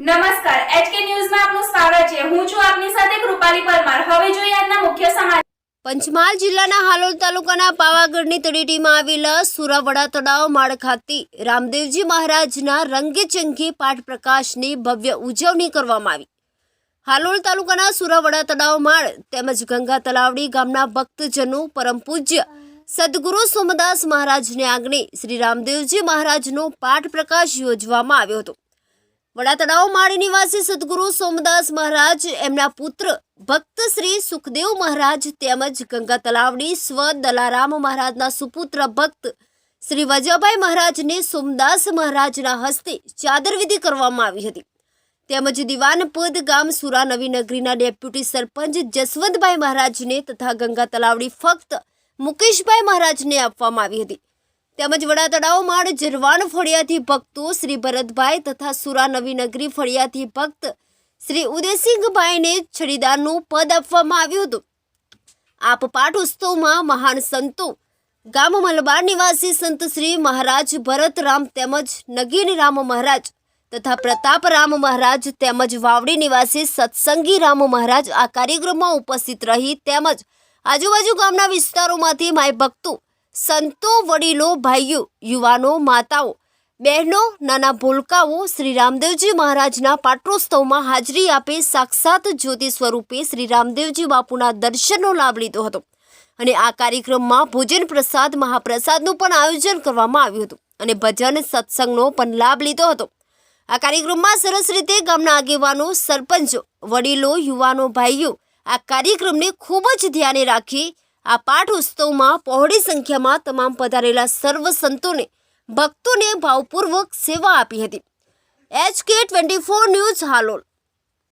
નમસ્કાર એચકે ન્યૂઝમાં આપનું સ્વાગત છે. હું છું આપની સાથે કૃપાલી પરમાર. હવે જોઈએ આજના મુખ્ય સમાચાર. પંચમહાલ જિલ્લાના હાલોલ તાલુકાના પાવાગઢની તળેટીમાં આવેલા સુરાવડા તળાવ માળ ખાતે રામદેવજી મહારાજના રંગેચંગી પાઠ પ્રકાશની ભવ્ય ઉજવણી કરવામાં આવી. હાલોલ તાલુકાના સુરાવડા તળાવ માળ તેમજ ગંગા તલાવડી ગામના ભક્તજનો પરમ પૂજ્ય સદગુરુ સોમદાસ મહારાજને આંગણે શ્રી રામદેવજી મહારાજનો પાઠ પ્રકાશ યોજવામાં આવ્યો હતો. વડા તળાવ માળી નિવાસી સદગુરુ સોમદાસ મહારાજ, એમના પુત્ર ભક્ત શ્રી સુખદેવ મહારાજ તેમજ ગંગા તલાવડી સ્વ દલારામ મહારાજના સુપુત્ર ભક્ત શ્રી વજાભાઈ મહારાજને સોમદાસ મહારાજના હસ્તે ચાદર વિધિ કરવામાં આવી હતી. તેમજ દિવાનપદ ગામ સુરા નવી નગરીના ડેપ્યુટી સરપંચ જસવંતભાઈ મહારાજને તથા ગંગા તલાવડી ફક્ત મુકેશભાઈ મહારાજને આપવામાં આવી હતી. તેમજ વડા તળાવમાં જરવાણ ફળિયાથી ભક્તો શ્રી ભરતભાઈ તથા સુરા નવી નગરી ફળિયાથી ભક્ત શ્રી ઉદયસિંહભાઈને છડીદારનું પદ આપવામાં આવ્યું હતું. આપ પાઠ ઉત્સવમાં મહાન સંતો, ગામ મલબાર નિવાસી સંત શ્રી મહારાજ ભરતરામ તેમજ નગીન રામ મહારાજ તથા પ્રતાપ રામ મહારાજ તેમજ વાવડી નિવાસી સત્સંગી રામ મહારાજ આ કાર્યક્રમમાં ઉપસ્થિત રહી તેમજ આજુબાજુ ગામના વિસ્તારોમાંથી માય ભક્તો સંતો વડીલો, ભાઈઓ, યુવાનો, માતાઓ, બહેનો, નાના ભૂલકાઓ શ્રી રામદેવજી મહારાજના પાટોત્સવમાં હાજરી આપી સાક્ષાત જ્યોતિ સ્વરૂપે શ્રી રામદેવજી બાપુના દર્શનનો લાભ લીધો હતો. અને આ કાર્યક્રમમાં ભોજન પ્રસાદ, મહાપ્રસાદનું પણ આયોજન કરવામાં આવ્યું હતું અને ભજન સત્સંગનો પણ લાભ લીધો હતો. આ કાર્યક્રમમાં સરસ રીતે ગામના આગેવાનો, સરપંચો, વડીલો, યુવાનો, ભાઈઓ આ કાર્યક્રમને ખૂબ જ ધ્યાને રાખી આ પાઠ ઉત્સવમાં પહોળી સંખ્યામાં તમામ પધારેલા સર્વ સંતોને, ભક્તોને ભાવપૂર્વક સેવા આપી હતી. H K twenty four news Halol.